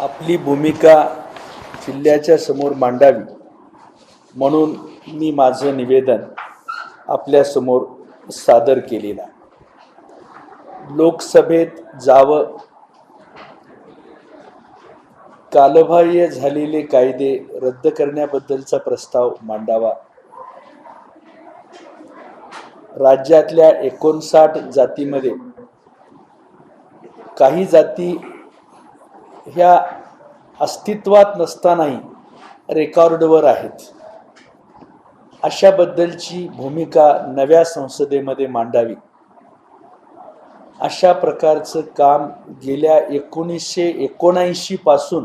आपली भूमिका जिल्ह्याच्या समोर मांडावी म्हणून मी माझं निवेदन आपल्यासमोर सादर केलेलं आहे. लोकसभेत जावं कालबाह्य झालेले कायदे रद्द करण्याबद्दलचा प्रस्ताव मांडावा राज्यातल्या एकोणसाठ जातीमध्ये काही जाती ह्या अस्तित्वात नसतानाही रेकॉर्डवर आहेत. अशाबद्दलची भूमिका नव्या संसदेमध्ये मांडावी. अशा प्रकारचं काम गेल्या एकोणीसशे एकोणऐंशीपासून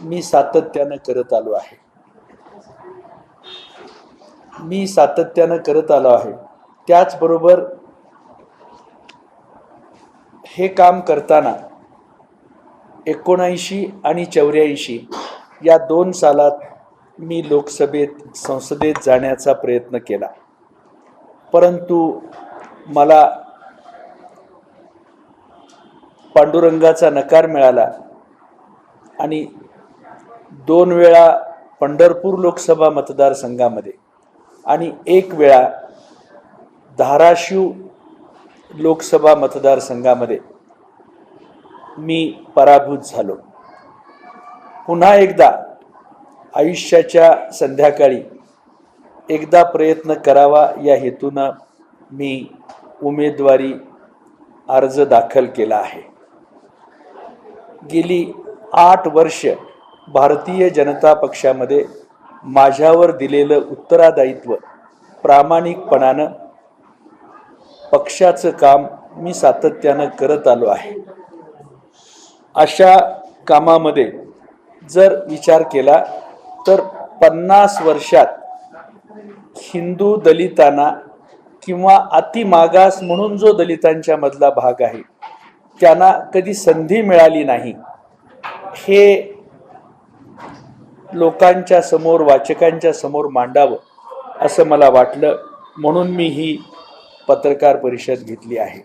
मी सातत्यानं करत आलो आहे. मी सातत्यानं करत आलो आहे. त्याचबरोबर हे काम करताना एकोणऐंशी आणि चौऱ्याऐंशी या दोन सालात मी लोकसभेत संसदेत जाण्याचा प्रयत्न केला. परंतु मला पांडुरंगाचा नकार मिळाला आणि दोन वेळा पंढरपूर लोकसभा मतदारसंघामध्ये आणि एक वेळा धाराशिव लोकसभा मतदारसंघामध्ये मी पराभूत झालो. पुन्हा एकदा आयुष्याच्या संध्याकाळी एकदा प्रयत्न करावा या हेतूनं मी उमेदवारी अर्ज दाखल केला आहे. गेली आठ वर्ष भारतीय जनता पक्षामध्ये माझ्यावर दिलेलं उत्तरादायित्व प्रामाणिकपणानं पक्षाचं काम मी सातत्यानं करत आलो आहे. अशा कामामध्ये जर विचार केला तर पन्नास वर्षात हिंदू दलितांना किंवा अतिमागास म्हणून जो दलितांच्या मधला भाग आहे त्यांना कधी संधी मिळाली नाही हे लोकांच्या समोर वाचकांच्या समोर मांडावं असं मला वाटलं. म्हणून मी ही पत्रकार परिषद घेतली आहे.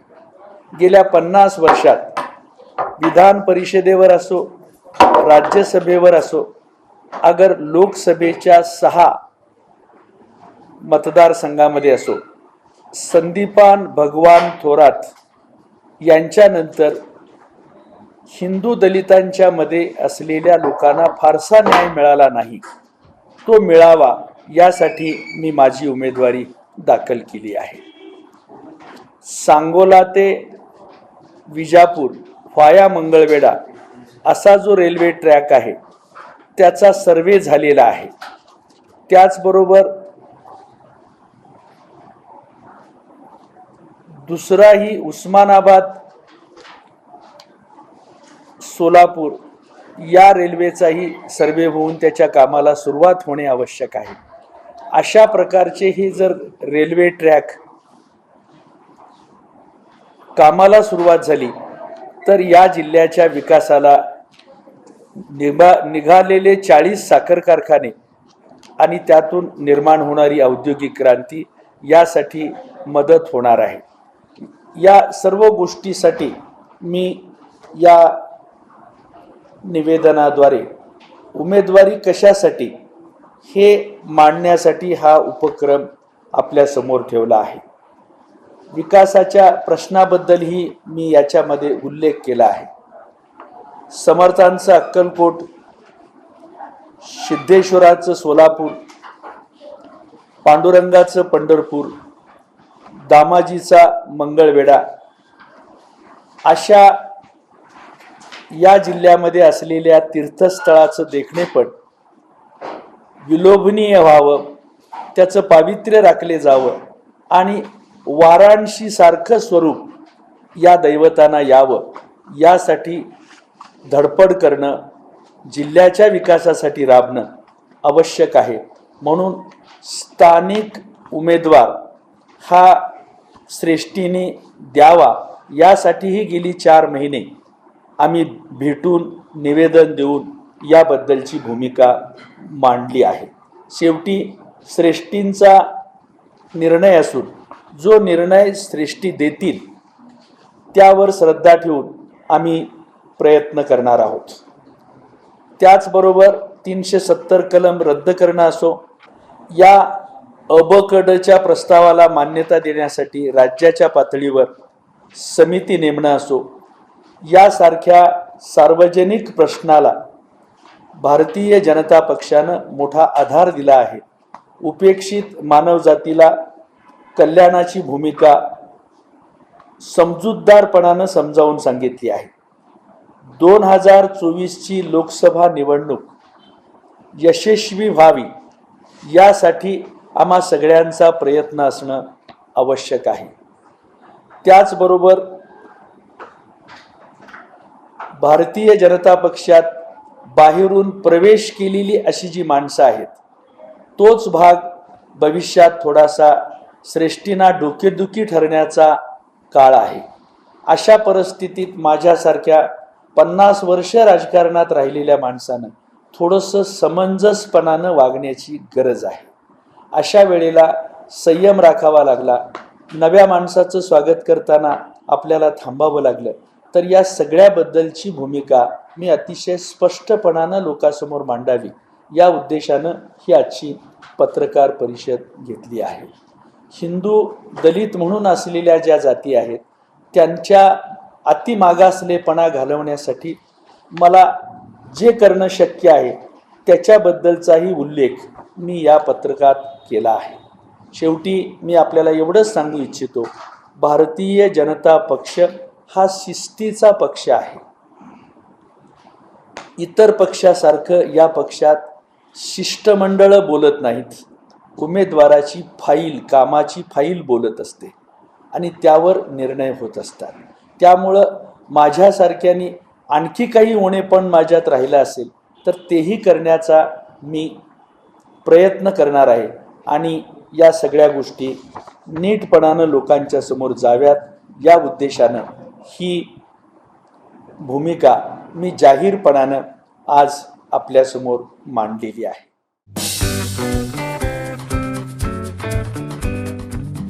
गेल्या पन्नास वर्षात विधान परिषदेवर असो राज्यसभेवर असो अगर लोकसभेच्या सहा मतदारसंघामध्ये असो संदीपान भगवान थोरात यांच्यानंतर हिंदू दलितांच्या मध्ये असलेल्या लोकांना फारसा न्याय मिळाला नाही. तो मिळावा यासाठी मी माझी उमेदवारी दाखल केली आहे. सांगोला ते विजापूर व्हाया मंगळवेढा असा जो रेल्वे ट्रॅक आहे त्याचा सर्वे झालेला आहे. त्याचबरोबर दुसराही उस्मानाबाद सोलापूर या रेल्वेचाही सर्वे होऊन त्याच्या कामाला सुरुवात होणे आवश्यक आहे. अशा प्रकारचे हे जर रेल्वे ट्रॅक कामाला सुरुवात झाली तर या जिल्ह्याच्या विकासाला निभा निघालेले चाळीस साखर कारखाने आणि त्यातून निर्माण होणारी औद्योगिक क्रांती यासाठी मदत होणार आहे. या सर्व गोष्टीसाठी मी या निवेदनाद्वारे उमेदवारी कशासाठी हे मांडण्यासाठी हा उपक्रम आपल्यासमोर ठेवला आहे. विकासाच्या प्रश्नाबद्दलही मी याच्यामध्ये उल्लेख केला आहे. समर्थांचं अक्कलकोट सिद्धेश्वराचं सोलापूर पांडुरंगाचं पंढरपूर दामाजीचा मंगळवेढा अशा या जिल्ह्यामध्ये असलेल्या तीर्थस्थळाचं देखणेपण विलोभनीय व्हावं त्याचं पावित्र्य राखले जावं आणि वाराणसी सारखं स्वरूप या दैवतांना यावं यासाठी धडपड करणं जिल्ह्याच्या विकासासाठी राबणं आवश्यक आहे. म्हणून स्थानिक उमेदवार हा श्रेष्ठीने द्यावा यासाठीही गेली चार महिने आम्ही भेटून निवेदन देऊन याबद्दलची भूमिका मांडली आहे. शेवटी श्रेष्ठींचा निर्णय असून जो निर्णय श्रेष्ठी देतील त्यावर श्रद्धा ठेवून आम्ही प्रयत्न करणार आहोत. त्याचबरोबर तीनशे सत्तर कलम रद्द करणं असो या अबकडच्या प्रस्तावाला मान्यता देण्यासाठी राज्याच्या पातळीवर समिती नेमणं असो यासारख्या सार्वजनिक प्रश्नाला भारतीय जनता पक्षानं मोठा आधार दिला आहे. उपेक्षित मानवजातीला कल्याणाची भूमिका समजूतदारपणानं समजावून सांगितली आहे. दोन हजार चोवीसची लोकसभा निवडणूक यशस्वी व्हावी यासाठी आम्हा सगळ्यांचा प्रयत्न असणं आवश्यक आहे. त्याचबरोबर भारतीय जनता पक्षात बाहेरून प्रवेश केलेली अशी जी माणसं आहेत तोच भाग भविष्यात थोडासा श्रेष्ठींना डोकेदुखी ठरण्याचा काळ आहे. अशा परिस्थितीत माझ्यासारख्या पन्नास वर्ष राजकारणात राहिलेल्या माणसानं थोडंसं समंजसपणानं वागण्याची गरज आहे. अशा वेळेला संयम राखावा लागला. नव्या माणसाचं स्वागत करताना आपल्याला थांबावं लागलं. तर या सगळ्याबद्दलची भूमिका मी अतिशय स्पष्टपणानं लोकांसमोर मांडावी. या उद्देशानं ही आजची पत्रकार परिषद घेतली आहे. हिंदू दलित म्हणून असलेल्या ज्या जाती आहेत त्यांच्या अतिमागासलेपणा घालवण्यासाठी मला जे करणं शक्य आहे त्याच्याबद्दलचाही उल्लेख मी या पत्रकात केला आहे. शेवटी मी आपल्याला एवढंच सांगू इच्छितो भारतीय जनता पक्ष हा शिस्तीचा पक्ष आहे. इतर पक्षासारखं या पक्षात शिष्टमंडळं बोलत नाहीत. उमेदवाराची फाईल कामाची फाईल बोलत असते आणि त्यावर निर्णय होत असतात. त्यामुळं माझ्यासारख्याने आणखी काही होणे पण माझ्यात राहिलं असेल तर तेही करण्याचा मी प्रयत्न करणार आहे आणि या सगळ्या गोष्टी नीटपणानं लोकांच्या समोर जाव्यात. या उद्देशानं ही भूमिका मी जाहीरपणानं आज आपल्यासमोर मांडलेली आहे.